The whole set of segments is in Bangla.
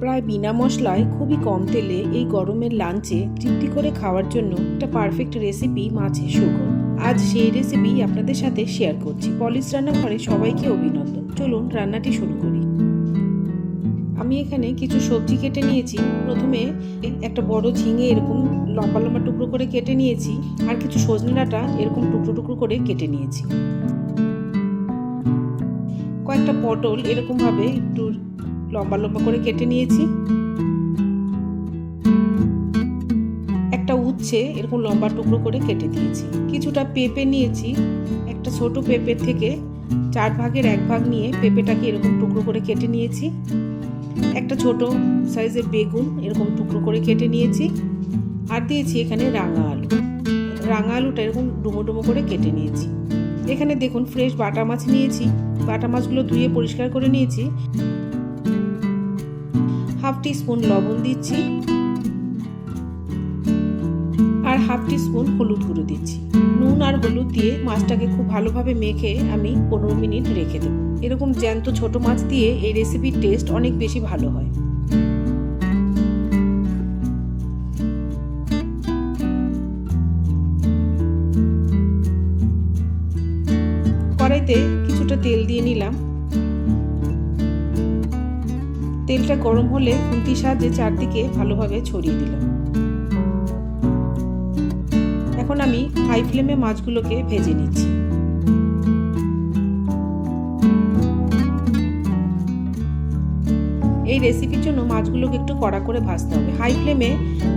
প্রায় বিনা মশলায় খুবই কম তেলে এই গরমের লাঞ্চে তৃপ্তি করে খাওয়ার জন্য একটা পারফেক্ট রেসিপি মাছের সুগন্ধ। আজ সেই রেসিপি আপনাদের সাথে শেয়ার করছি। পলিশ রান্নাঘরে সবাইকে অভিনন্দন। চলুন রান্নাটি শুরু করি। আমি এখানে কিছু সবজি কেটে নিয়েছি। প্রথমে একটা বড় ঝিঙে এরকম লম্বা লম্বা টুকরো করে কেটে নিয়েছি আর কিছু সজনে ডাঁটা এরকম টুকরো টুকরো করে কেটে নিয়েছি। কয়েকটা পটল এরকমভাবে একটু লম্বা লম্বা করে কেটে নিয়েছি। একটা উচ্ছে এরকম লম্বা টুকরো করে কেটে দিয়েছি। কিছুটা পেঁপে নিয়েছি, একটা ছোট পেঁপের থেকে চার ভাগের এক ভাগ নিয়ে পেঁপেটাকে এরকম টুকরো করে কেটে নিয়েছি। একটা ছোট সাইজের বেগুন এরকম টুকরো করে কেটে নিয়েছি। আর দিয়েছি এখানে রাঙা আলু। রাঙা আলুটা এরকম ডুমো ডুমো করে কেটে নিয়েছি। এখানে দেখুন ফ্রেশ বাটা মাছ নিয়েছি। বাটা মাছগুলো ধুয়ে পরিষ্কার করে নিয়েছি। হাফ স্পুন লবণ দিচ্ছি আর হাফ টি স্পুন হলুদ গুঁড়ো দিচ্ছি। নুন আর হলুদ দিয়ে মাছটাকে খুব ভালোভাবে মেখে আমি পনেরো মিনিট রেখে দেবো। এরকম জ্যান্ত ছোট মাছ দিয়ে এই রেসিপির টেস্ট অনেক বেশি ভালো হয়। কড়াইতে কিছুটা তেল দিয়ে নিলাম। তেলটা গরম হলে খুন্তির সাহায্যে চারদিকে ভালোভাবে ছড়িয়ে দিলাম। এখন আমি হাই ফ্লেমে মাছগুলোকে ভেজে নিচ্ছি। এই রেসিপির জন্য মাছগুলোকে একটু কড়া করে ভাজতে হবে। হাই ফ্লেমে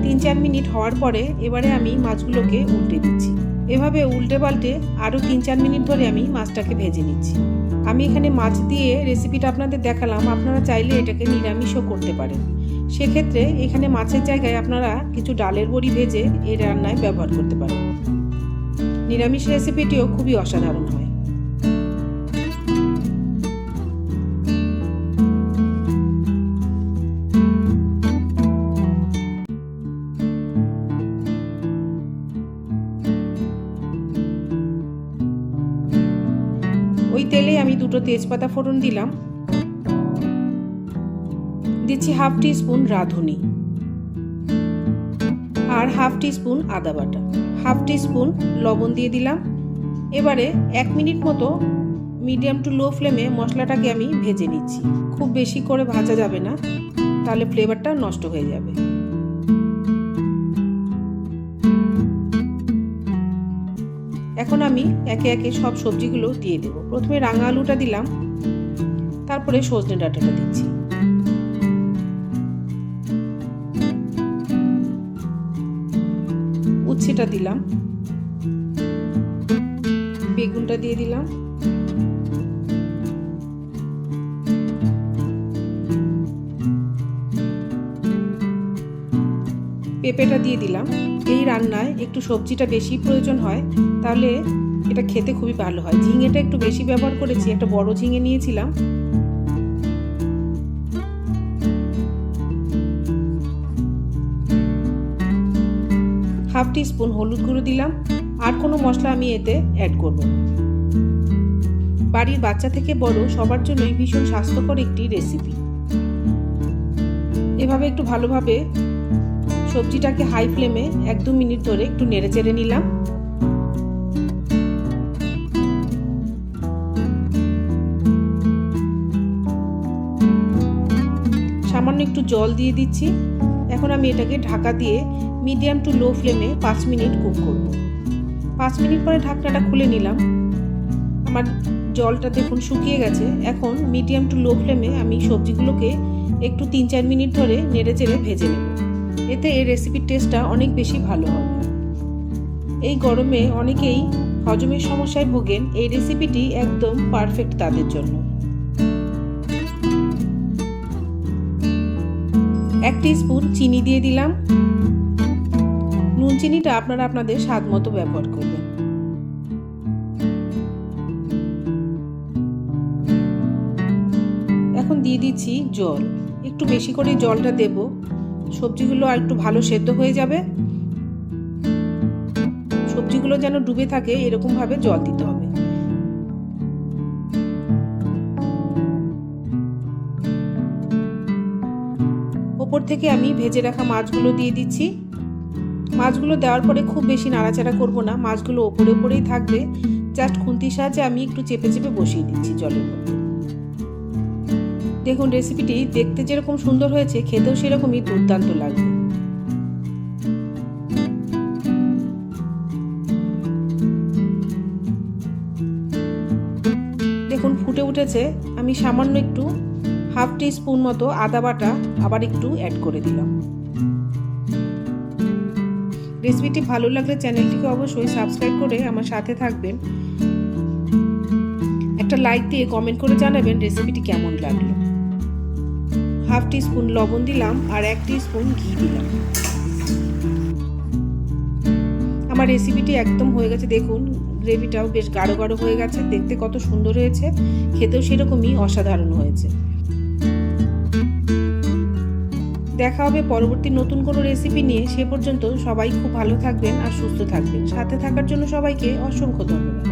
তিন চার মিনিট হওয়ার পরে এবারে আমি মাছগুলোকে উল্টে দিচ্ছি। এভাবে উল্টে পাল্টে আরও তিন চার মিনিট ধরে আমি মাছটাকে ভেজে নিচ্ছি। আমি এখানে মাছ দিয়ে রেসিপিটা আপনাদের দেখালাম। আপনারা চাইলে এটাকে নিরামিষও করতে পারেন। সেক্ষেত্রে এখানে মাছের জায়গায় আপনারা কিছু ডালের বড়ি ভেজে এই রান্নায় ব্যবহার করতে পারেন। নিরামিষ রেসিপিটিও খুবই অসাধারণ হয়। ওই তেলে আমি দুটো তেজপাতা ফোড়ন দিলাম। দিচ্ছি হাফ টি স্পুন রাঁধুনি আর হাফ টি স্পুন আদা বাটা। হাফ টি স্পুন লবণ দিয়ে দিলাম। এবারে এক মিনিট মতো মিডিয়াম টু লো ফ্লেমে মশলাটাকে আমি ভেজে নিচ্ছি। খুব বেশি করে ভাজা যাবে না, তাহলে ফ্লেভারটা নষ্ট হয়ে যাবে। এখন আমি একে একে সব সবজিগুলো দিয়ে দেব। প্রথমে রাঙা আলুটা দিলাম, তারপরে সজনে ডাঁটাটা দিচ্ছি। উচ্ছেটা দিলাম, বেগুনটা দিয়ে দিলাম পেঁপেটা দিয়ে দিলাম। এই রান্নায় একটু সবজিটা বেশি প্রয়োজন হয়, তাহলে এটা খেতে খুবই ভালো হয়। ঝিঙেটা একটু বেশি ব্যবহার করেছি, একটা বড় ঝিঙে নিয়েছিলাম। হাফ টি স্পুন হলুদ গুঁড়ো দিলাম, আর কোনো মশলা আমি এতে অ্যাড করব বাড়ির বাচ্চা থেকে বড় সবার জন্যই ভীষণ স্বাস্থ্যকর একটি রেসিপি এভাবে একটু ভালোভাবে সবজিটাকে হাই ফ্লেমে এক দু মিনিট ধরে একটু নেড়ে চেড়ে নিলাম। সামান্য একটু জল দিয়ে দিচ্ছি। এখন আমি এটাকে ঢাকা দিয়ে মিডিয়াম টু লো ফ্লেমে পাঁচ মিনিট কুক করব। পাঁচ মিনিট পরে ঢাকনাটা খুলে নিলাম। আমার জলটা দেখুন শুকিয়ে গেছে। এখন মিডিয়াম টু লো ফ্লেমে আমি সবজিগুলোকে একটু তিন চার মিনিট ধরে নেড়ে চেড়ে ভেজে নেব। এতে এই রেসিপির টেস্টটা অনেক বেশি ভালো হবে। এই গরমে অনেকেই হজমের সমস্যায় ভোগেন, এই রেসিপিটি একদম পারফেক্ট তাদের জন্য। এক স্পুন চিনি দিয়ে দিলাম। নুন চিনিটা আপনারা আপনাদের স্বাদ মতো ব্যবহার করবেন। এখন দিয়ে দিচ্ছি জল। একটু বেশি করে জলটা দেব। সবজিগুলো আর একটু ভালো সেদ্ধ হয়ে যাবে। সবজিগুলো যেন ডুবে থাকে, এরকমভাবে জল দিতে হবে। ওপর থেকে আমি ভেজে রাখা মাছগুলো দিয়ে দিচ্ছি। মাছগুলো দেওয়ার পরে খুব বেশি নাড়াচাড়া করব না। মাছগুলো ওপরে ওপরেই থাকবে। জাস্ট খুন্তির সাহায্যে আমি একটু চেপে চেপে বসিয়ে দিচ্ছি জলের মধ্যে। দেখুন রেসিপিটি দেখতে যেরকম সুন্দর হয়েছে, খেতেও সেরকমই দুর্দান্ত লাগবে। দেখুন ফুটে উঠেছে, আমি সামান্য একটু হাফ টি স্পুন মতো আদা বাটা আবার একটু অ্যাড করে দিলাম। রেসিপিটি ভালো লাগলে চ্যানেলটিকে অবশ্যই সাবস্ক্রাইব করে আমার সাথে থাকবেন। একটা লাইক দিয়ে কমেন্ট করে জানাবেন রেসিপিটি কেমন লাগল। হাফ টি স্পুন লবণ দিলাম আর এক টি স্পুন ঘি দিলাম। আমার রেসিপিটি একদম হয়ে গেছে। দেখুন গ্রেভিটাও বেশ গাঢ় গাঢ় হয়ে গেছে। দেখতে কত সুন্দর হয়েছে। খেতেও সেরকমই অসাধারণ হয়েছে। দেখা হবে পরবর্তী নতুন কোনো রেসিপি নিয়ে। সে পর্যন্ত সবাই খুব ভালো থাকবেন আর সুস্থ থাকবেন। সাথে থাকার জন্য সবাইকে অসংখ্য ধন্যবাদ।